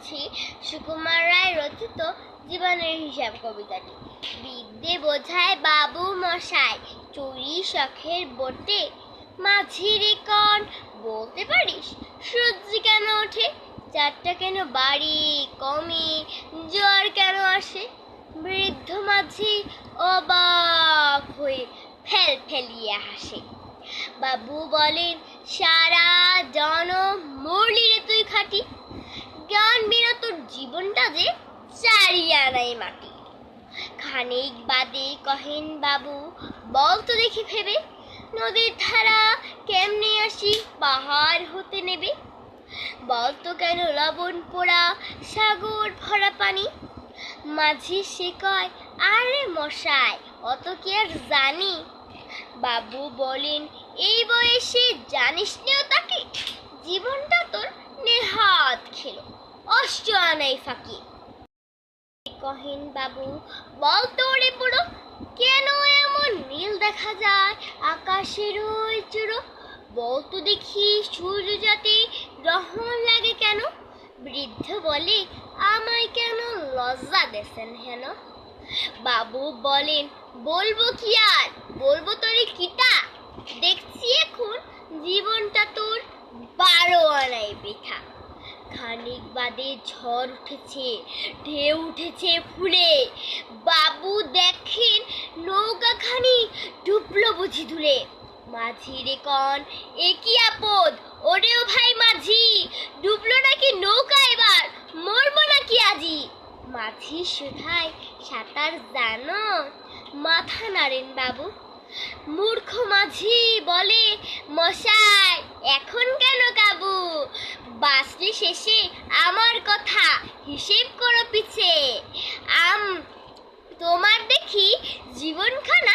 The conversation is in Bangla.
পড়ছি সুকুমার রায় রচিত জীবনের হিসাব কবিতাটি। বিদ্যে বোঝায় বাবু মশাই, চুরি শখের বটে। মাঝিরে কন বলতে পারিস? সূর্য কেন ওঠে? চারটা কেন বাড়ি কমে? জ্বর কেন আসে? বৃদ্ধ মাঝি অবাক হয়ে ফেল ফেলিয়ে হাসে। বাবু বলেন, সারা জন মরলি রে তুই খাটি। জ্ঞান বিনা তোর জীবনটা যে চারিয়া নাই মাটি। খানিক বাদে কহেন বাবু, বল তো দেখি ভেবে, নদীর ধারা কেমনে আসি, পাহাড় হতে নেবে? বল তো কেন লবণ পোড়া সাগর ভরা পানি? মাঝি সে কয়, আরে মশাই, অত কি আর জানি? বাবু বলেন, এই বয়সে জানিস নিও তাকে জীবনটা তোর নেহাত খেলো অষ্ট আনাই ফাঁকি। কহেন বাবু, বল তো রে পুরো কেন এমন নীল দেখা যায় আকাশের ওই চুরো? বল তো দেখি সূর্য যাতে গ্রহণ লাগে কেন? বৃদ্ধ বলে, আমায় কেন লজ্জা দেছেন হেন? বাবু বলেন, বলব কি আর? বলব তোরে কিটা দেখছি এখন জীবনটা তোর বারো আনাই বৃথা। খানিক বাদে ঝড় উঠেছে, ঢেউ উঠেছে ফুলে। বাবু দেখেন নৌকা নৌকাখানি ডুবলো বুঝি ধুলে। মাঝি রে কন, এ কি আপদ? ওরেও ভাই মাঝি, ডুবলো নাকি নৌকা এবার? মরবো নাকি আজি? মাঝি সুধায় সাঁতার জানো? মাথা নাড়েন বাবু। মূর্খ মাঝি বলে মশাই এখন কেন কাবু বাসলি শেষে আমার কথা হিসেব করো পিছে। আম তোমার দেখি জীবনখানা